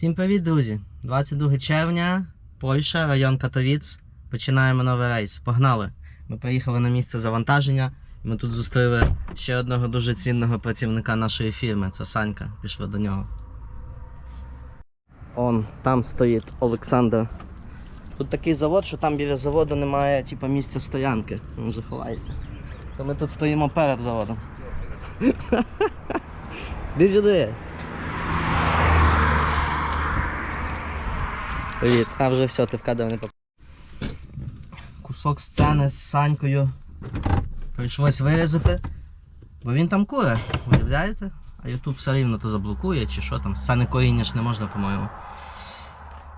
Всім привіт, друзі! 22 червня, Польща, район Катовіц. Починаємо новий рейс. Погнали! Ми приїхали на місце завантаження. Ми тут зустріли ще одного дуже цінного працівника нашої фірми. Це Санька. Пішли до нього. Он там стоїть Олександр. Тут такий завод, що там біля заводу немає типу, місця стоянки. Він вже. То ми тут стоїмо перед заводом. Іди сюди. Привіт, а вже все, ти в кадр не поп... Кусок сцени з Санькою прийшлось вирізати, бо він там куре, уявляєте? А Ютуб все рівно то заблокує чи що там. Сцени коріння ж не можна, по-моєму.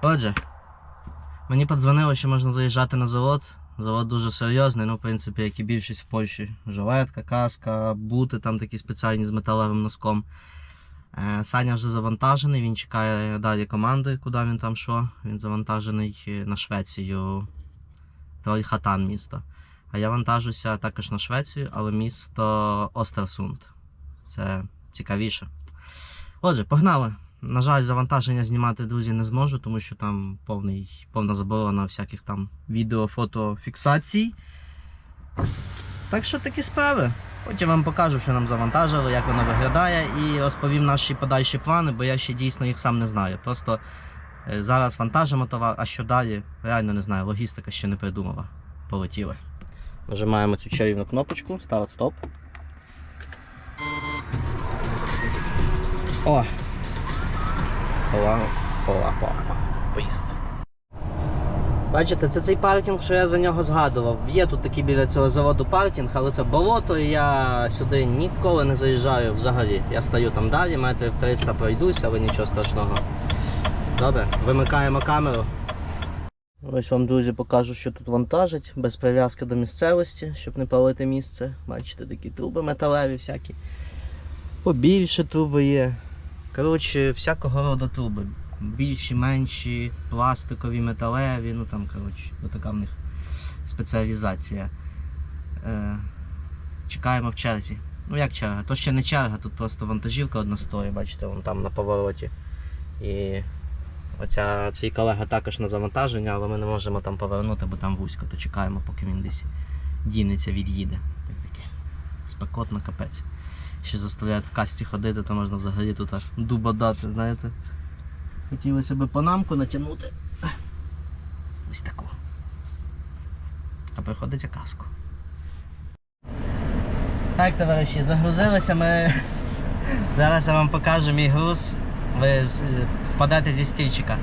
Отже, мені подзвонило, що можна заїжджати на завод. Завод дуже серйозний, ну, в принципі, як і більшість в Польщі. Жилетка, каска, бути там такі спеціальні з металевим носком. Е, Саня вже завантажений, він чекає далі команди, куди він там що. Він завантажений е, на Швецію, Трольхатан місто. А я вантажуся також на Швецію, але місто Остерсунд. Це цікавіше. Отже, погнали. На жаль, завантаження знімати, друзі, не зможу, тому що там повний, повна заборона всяких там відео, фото, фіксацій. Так що такі справи. Потім вам покажу, що нам завантажили, як воно виглядає, і розповім наші подальші плани, бо я ще дійсно їх сам не знаю. Просто е, зараз вантажимо товар, а що далі, реально не знаю. Логістика ще не придумала. Полетіли. Нажимаємо цю чарівну кнопочку, старт стоп. О! Ола, ола, ола. Поїхали. Бачите, це цей паркінг, що я за нього згадував. Є тут такий біля цього заводу паркінг, але це болото, і я сюди ніколи не заїжджаю взагалі. Я стою там далі, метрів 300 пройдусь, але нічого страшного. Добре, вимикаємо камеру. Ось вам, друзі, покажу, що тут вантажить, без прив'язки до місцевості, щоб не палити місце. Бачите, такі труби металеві всякі. Побільше труби є. Коротше, всякого роду труби. Більші, менші, пластикові, металеві, ну там, коротше, така в них спеціалізація. Е, чекаємо в черзі. Ну як черга? То ще не черга, тут просто вантажівка одностої, бачите, вон там на повороті. І оця, цей колега також на завантаження, але ми не можемо там повернути, бо там вузько, то чекаємо, поки він десь дінеться, від'їде. Так таке. Спекотно капець. Ще заставляють в касті ходити, то можна взагалі тут дуба дати, знаєте. Хотілося б панамку натягнути. Ось таку. А приходиться каску. Так, товариші, загрузилися ми. Зараз я вам покажу мій груз. Ви впадете зі стільчика.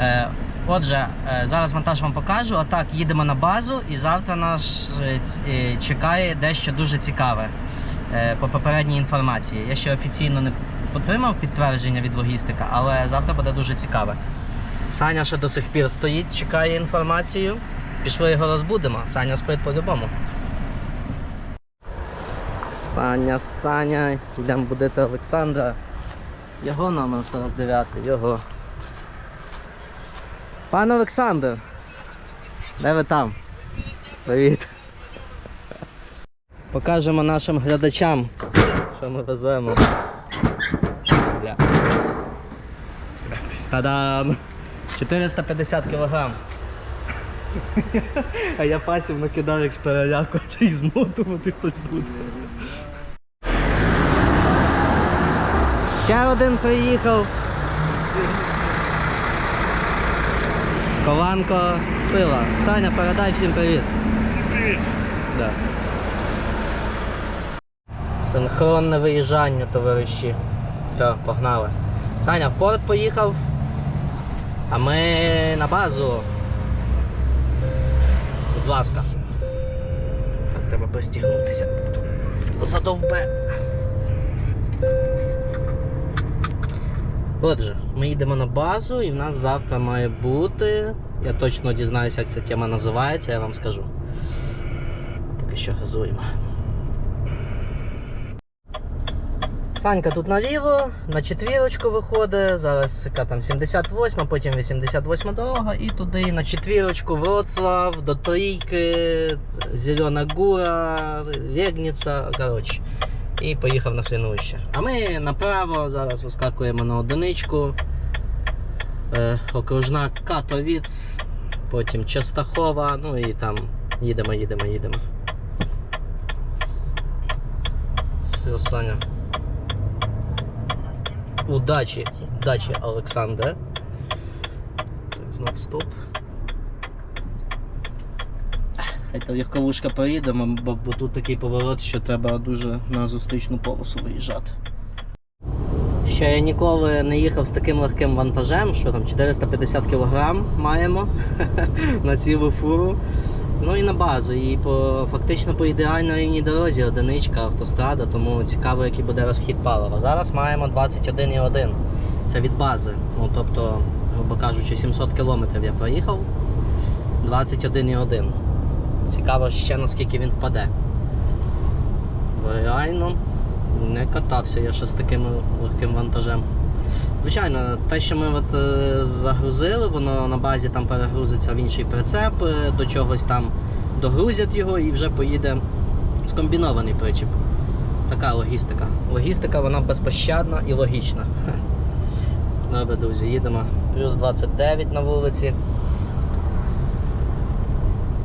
Е, отже, е, зараз монтаж вам покажу. Отак, їдемо на базу і завтра нас е, е, чекає дещо дуже цікаве е, по попередній інформації. Я ще офіційно не отримав підтвердження від логістика, але завтра буде дуже цікаве. Саня ще до сих пір стоїть, чекає інформацію. Пішли його розбудемо. Саня спить по-любому. Саня, Саня, йдемо будити Олександра. Його номер 49, його. Пан Олександр. Де ви там? Привіт. Покажемо нашим глядачам, що ми веземо. Та-дам! 450 кілограм. А я пасівно кидав як з переляку, а і змотувати хтось буде. Ще один приїхав. Кованко, сила. Саня, передай всім привіт. Всім привіт! Да. Синхронне виїжджання, товариші. Все, погнали. Саня в порт поїхав, а ми на базу. Будь ласка. Треба пристігнутися. Задовбе. Отже, ми їдемо на базу і в нас завтра має бути. Я точно дізнаюся, як ця тема називається, я вам скажу. Поки що газуємо. Санька тут наліво, на четвірочку виходить, зараз яка там 78, потім 88 дорога і туди на четвірочку Вроцлав, до Трійки, Зелена Гура, Регніця, коротше. І поїхав на свинуще. А ми направо зараз вискакуємо на одиничку Е, окружна Катовіц, потім Частахова, ну і там їдемо, їдемо, їдемо. Все, Саня. Удачі, удачі, Олександре. Так, знак стоп. Хай легковушка поїдемо, бо, бо тут такий поворот, що треба дуже на зустрічну полосу виїжджати. Ще я ніколи не їхав з таким легким вантажем, що там 450 кг маємо на цілу фуру. Ну і на базу. І по, фактично по ідеально рівній дорозі одиничка автострада, тому цікаво, який буде розхід палива. Зараз маємо 21,1. Це від бази. Ну тобто, грубо кажучи, 700 км я проїхав. 21,1. Цікаво ще наскільки він впаде. Бо реально не катався я ще з таким легким вантажем. Звичайно, те, що ми от, е, загрузили, воно на базі там перегрузиться в інший прицеп, е, до чогось там догрузять його і вже поїде скомбінований причіп. Така логістика. Логістика вона безпощадна і логічна. Добре, друзі, їдемо. Плюс 29 на вулиці.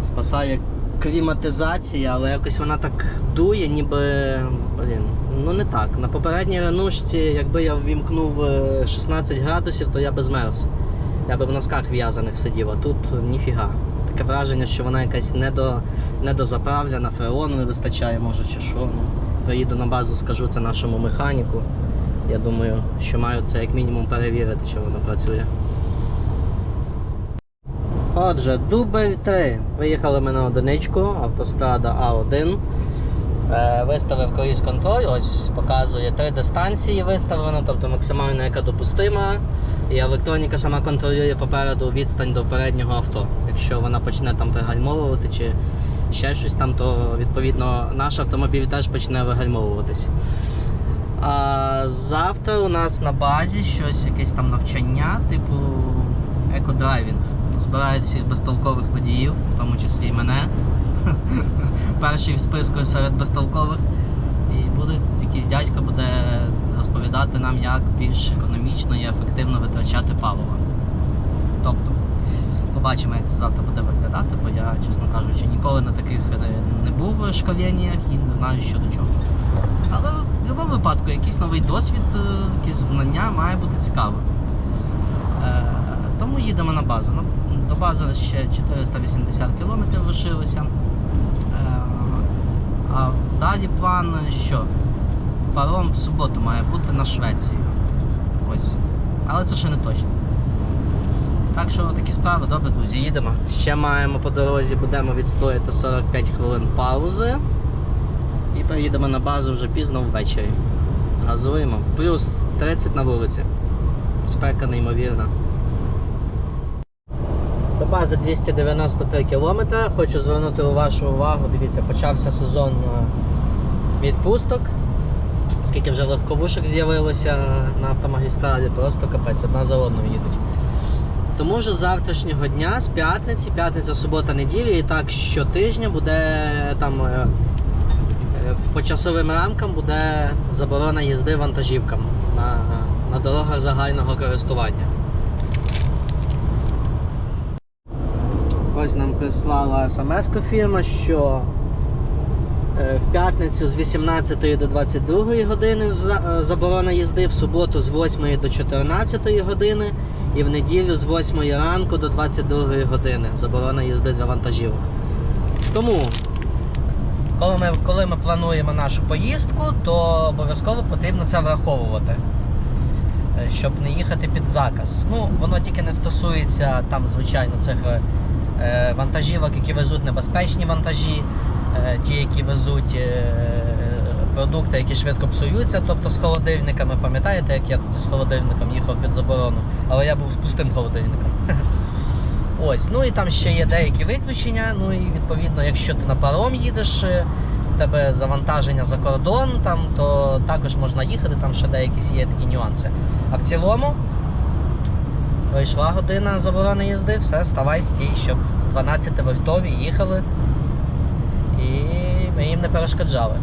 Спасає кліматизація, але якось вона так дує, ніби. Блін, ну не так. На попередній ренушці, якби я ввімкнув е, 16 градусів, то я би змерз. Я би в носках в'язаних сидів, а тут ніфіга. Таке враження, що вона якась недо, недозаправлена, фреону не вистачає, може чи що. Ну, приїду на базу, скажу це нашому механіку. Я думаю, що маю це як мінімум перевірити, чи воно працює. Отже, дубль 3. Виїхали ми на одиничку, автострада А1. Е, виставив круїз контроль, ось показує три дистанції виставлено, тобто максимальна, яка допустима. І електроніка сама контролює попереду відстань до переднього авто. Якщо вона почне там пригальмовувати чи ще щось там, то відповідно наш автомобіль теж почне вигальмовуватись. А завтра у нас на базі щось, якесь там навчання, типу екодрайвінг. Збирають всіх безтолкових водіїв, в тому числі і мене. Перший в списку серед безтолкових. І буде якийсь дядько буде розповідати нам, як більш економічно і ефективно витрачати паливо. Тобто, побачимо, як це завтра буде виглядати, бо я, чесно кажучи, ніколи на таких не- не був в школіннях і не знаю, що до чого. Але в будь-якому випадку якийсь новий досвід, е, якісь знання має бути цікаво. Е, Тому їдемо на базу. Ну, До бази ще 480 км лишилося. Е, А далі план що? Паром в суботу має бути на Швецію. Ось. Але це ще не точно. Так що такі справи, добре, друзі, їдемо. Ще маємо по дорозі, будемо відстояти 45 хвилин паузи. І приїдемо на базу вже пізно ввечері. Газуємо. Плюс 30 на вулиці. Спека неймовірна. До бази 293 км. Хочу звернути вашу увагу. Дивіться, почався сезон е, відпусток. Скільки вже легковушок з'явилося на автомагістралі, просто капець, одна за одною їдуть. Тому з завтрашнього дня, з п'ятниці, п'ятниця, субота, неділя, і так щотижня буде там е, е, по часовим рамкам буде заборона їзди вантажівкам на, на дорогах загального користування. Ось нам прислала смс фірма, що е, в п'ятницю з 18 до 22 години е, заборона їзди, в суботу з 8 до 14 години і в неділю з 8 ранку до 22 години заборона їзди для вантажівок. Тому, коли ми, коли ми плануємо нашу поїздку, то обов'язково потрібно це враховувати. е, Щоб не їхати під заказ. Ну, воно тільки не стосується там, звичайно, цих вантажівок, які везуть небезпечні вантажі, е, ті, які везуть е, продукти, які швидко псуються, тобто з холодильниками. Пам'ятаєте, як я тоді з холодильником їхав під заборону, але я був з пустим холодильником. Ось, ну і там ще є деякі виключення. Ну і відповідно, якщо ти на паром їдеш, е, в тебе завантаження за кордон, там, то також можна їхати, там ще деякі є такі нюанси. А в цілому Пройшла година заборони їзди, все, ставай стій, щоб 12 вольтові їхали і ми їм не перешкоджали.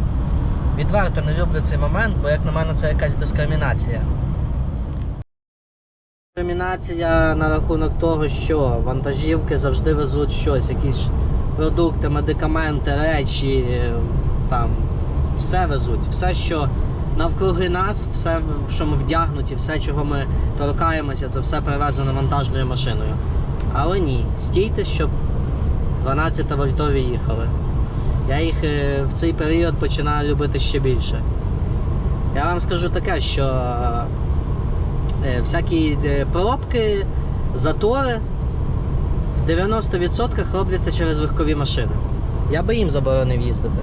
Відверто не люблю цей момент, бо як на мене це якась дискримінація. Дискримінація на рахунок того, що вантажівки завжди везуть щось, якісь продукти, медикаменти, речі, е, там все везуть. Все, що навкруги нас, все, що ми вдягнуті, все, чого ми торкаємося, це все перевезено вантажною машиною. Але ні, стійте, щоб 12 вольтові їхали. Я їх е, в цей період починаю любити ще більше. Я вам скажу таке, що е, всякі е, пробки, затори в 90% робляться через легкові машини. Я би їм заборонив їздити.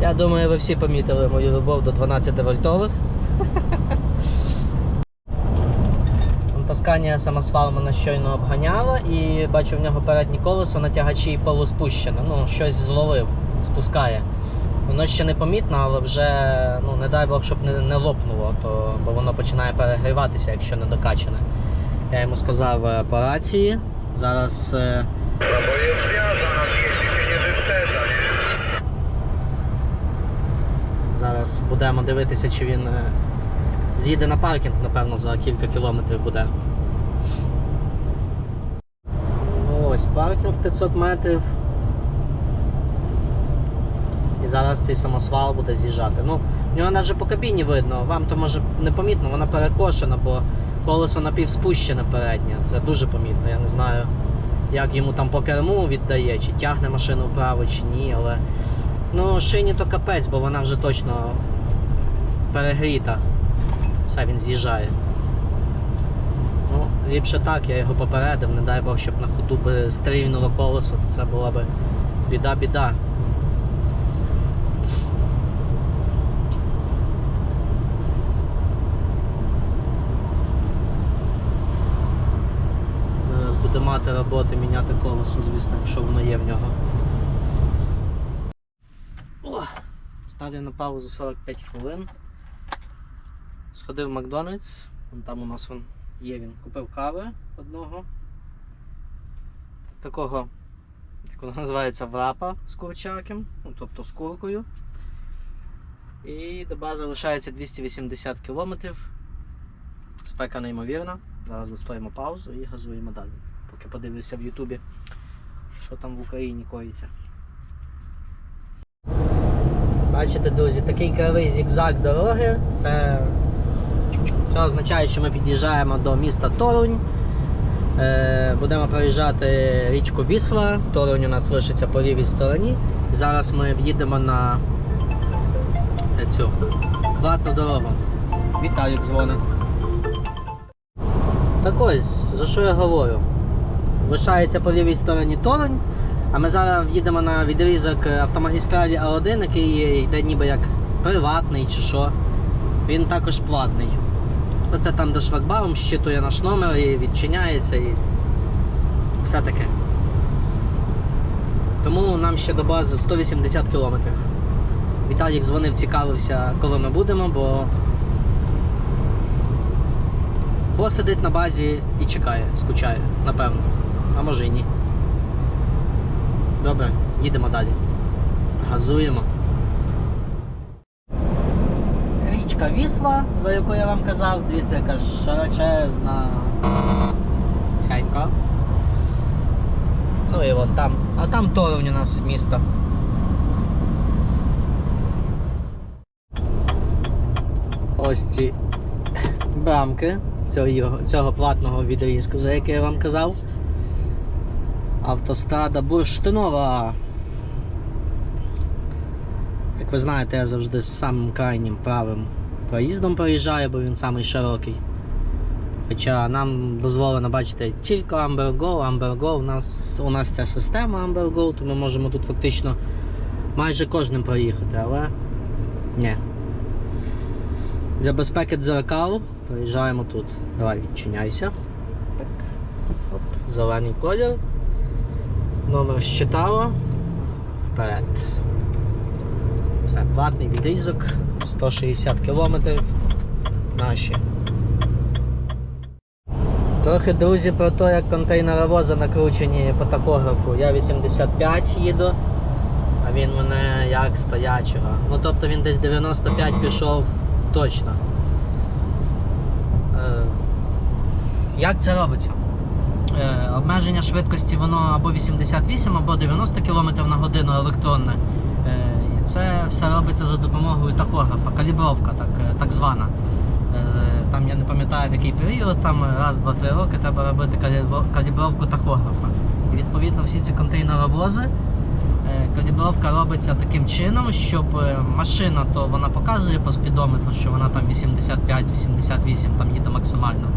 Я думаю, ви всі помітили мою любов до 12 вольтових. Тосканія самосвал мене щойно обганяла і бачу в нього переднє колесо на тягачі полуспущене. Ну, щось зловив, спускає. Воно ще не помітно, але вже, ну, не дай Бог, щоб не, не лопнуло, то, бо воно починає перегріватися, якщо не докачане. Я йому сказав е, по рації. Зараз. е, No bo jest związana, Зараз будемо дивитися, чи він е, з'їде на паркінг, напевно, за кілька кілометрів буде. Ну, Ось паркінг 500 метрів. І зараз цей самосвал буде з'їжджати. Ну, в нього навіть по кабіні видно, вам то може не помітно, вона перекошена, бо колесо напівспущене переднє. Це дуже помітно. Я не знаю, як йому там по керму віддає, чи тягне машину вправо, чи ні, але. Ну, шині то капець, бо вона вже точно перегріта. Все, він з'їжджає. Ну, ліпше так, я його попередив, не дай Бог, щоб на ходу би стрільнуло колесо, то це була би біда-біда. Зараз буде мати роботи міняти колесо, звісно, якщо воно є в нього. О, ставлю на паузу 45 хвилин. Сходив в Макдональдс, там у нас є він. Купив кави одного. Такого, як воно називається, врапа з курчаком, ну, тобто з куркою. І до бази лишається 280 кілометрів. Спека неймовірна. Зараз достоїмо паузу і газуємо далі. Поки подивлюся в Ютубі, що там в Україні коїться. Бачите, друзі, такий кривий зігзаг дороги. Це, це означає, що ми під'їжджаємо до міста Торунь. Е, будемо проїжджати річку Вісла. Торунь у нас лишиться по лівій стороні. Зараз ми в'їдемо на цю платну дорогу. Віталік дзвонить. Так ось, за що я говорю? Лишається по лівій стороні Торунь. А ми зараз в'їдемо на відрізок автомагістралі А1, який йде ніби як приватний чи що. Він також платний. Оце там, де шлагбаум щитує наш номер і відчиняється і все таке. Тому нам ще до бази 180 кілометрів. Віталік дзвонив, цікавився, коли ми будемо, бо. Бо сидить на базі і чекає, скучає, напевно. А може і ні. Добре, їдемо далі. Газуємо. Річка Вісла, за яку я вам казав, дивіться, яка широчезна хенька. Ну і от там. А там Торовень у нас місто. Ось ці брамки цього, цього платного відрізку, за який я вам казав. Автострада Бурштинова. Як ви знаєте, я завжди з самим крайнім правим проїздом проїжджаю, бо він самий широкий. Хоча нам дозволено бачити тільки Amber Go, Amber Go. У нас, у нас ця система Amber Go, то ми можемо тут фактично майже кожним проїхати, але ні. Для безпеки дзеркал проїжджаємо тут. Давай відчиняйся. Так. Оп. Зелений колір. Номер щитало. Вперед. Все, платний відрізок. 160 кілометрів. Наші. Трохи, друзі, про те, як контейнеровози накручені по тахографу. Я 85 їду, а він мене як стоячого. Ну тобто він десь 95 пішов точно. Е, Як це робиться? Обмеження швидкості воно або 88, або 90 км на годину електронне. Е, і це все робиться за допомогою тахографа, калібровка, так, е, так звана. Е, там я не пам'ятаю в який період, там раз, два, три роки треба робити калібровку тахографа. І відповідно всі ці контейнеровози. Калібровка робиться таким чином, щоб машина то вона показує по спідометру, що вона там 85-88 там їде максимально.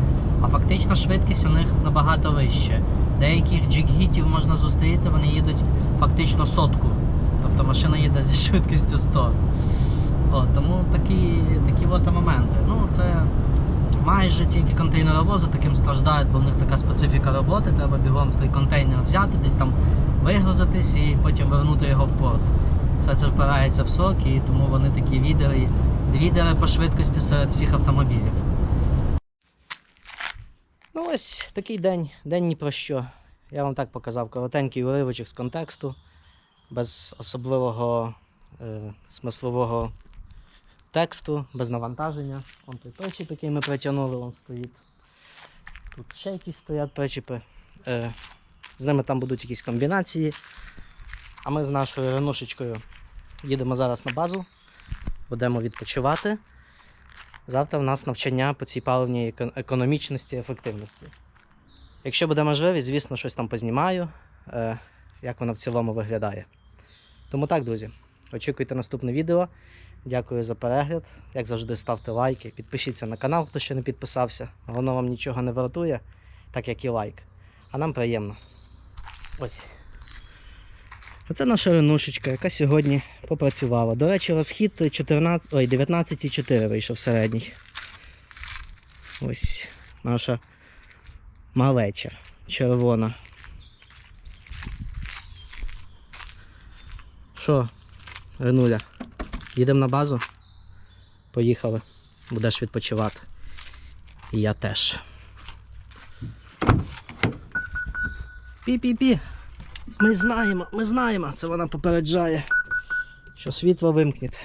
А фактична швидкість у них набагато вище. Деяких джиггітів можна зустріти, вони їдуть фактично сотку. Тобто машина їде зі швидкістю 100. О, тому такі, такі от моменти. Ну, це майже тільки контейнеровози таким страждають, бо в них така специфіка роботи. Треба бігом в той контейнер взяти, десь там вигрузитись і потім вернути його в порт. Все це впирається в сроки, і тому вони такі лідери, лідери по швидкості серед всіх автомобілів. Ось такий день, день ні про що. Я вам так показав коротенький уривочок з контексту, без особливого е, смислового тексту, без навантаження. Вон той причіп, який ми притягнули, він стоїть. Тут ще якісь стоять причіпи. Е, з ними там будуть якісь комбінації. А ми з нашою ренушечкою їдемо зараз на базу, будемо відпочивати. Завтра в нас навчання по цій паливній економічності ефективності. Якщо буде можливість, звісно, щось там познімаю, е, як воно в цілому виглядає. Тому так, друзі, очікуйте наступне відео. Дякую за перегляд. Як завжди, ставте лайки, підпишіться на канал, хто ще не підписався. Воно вам нічого не вартує, так як і лайк. А нам приємно. Ось. Оце наша ренушечка, яка сьогодні попрацювала. До речі, розхід 14, ой, 19,4 вийшов середній. Ось наша малеча червона. Що, Ренуля, їдемо на базу? Поїхали. Будеш відпочивати. І я теж. Пі-пі-пі. Ми знаємо, ми знаємо, це вона попереджає, що світло вимкнеть.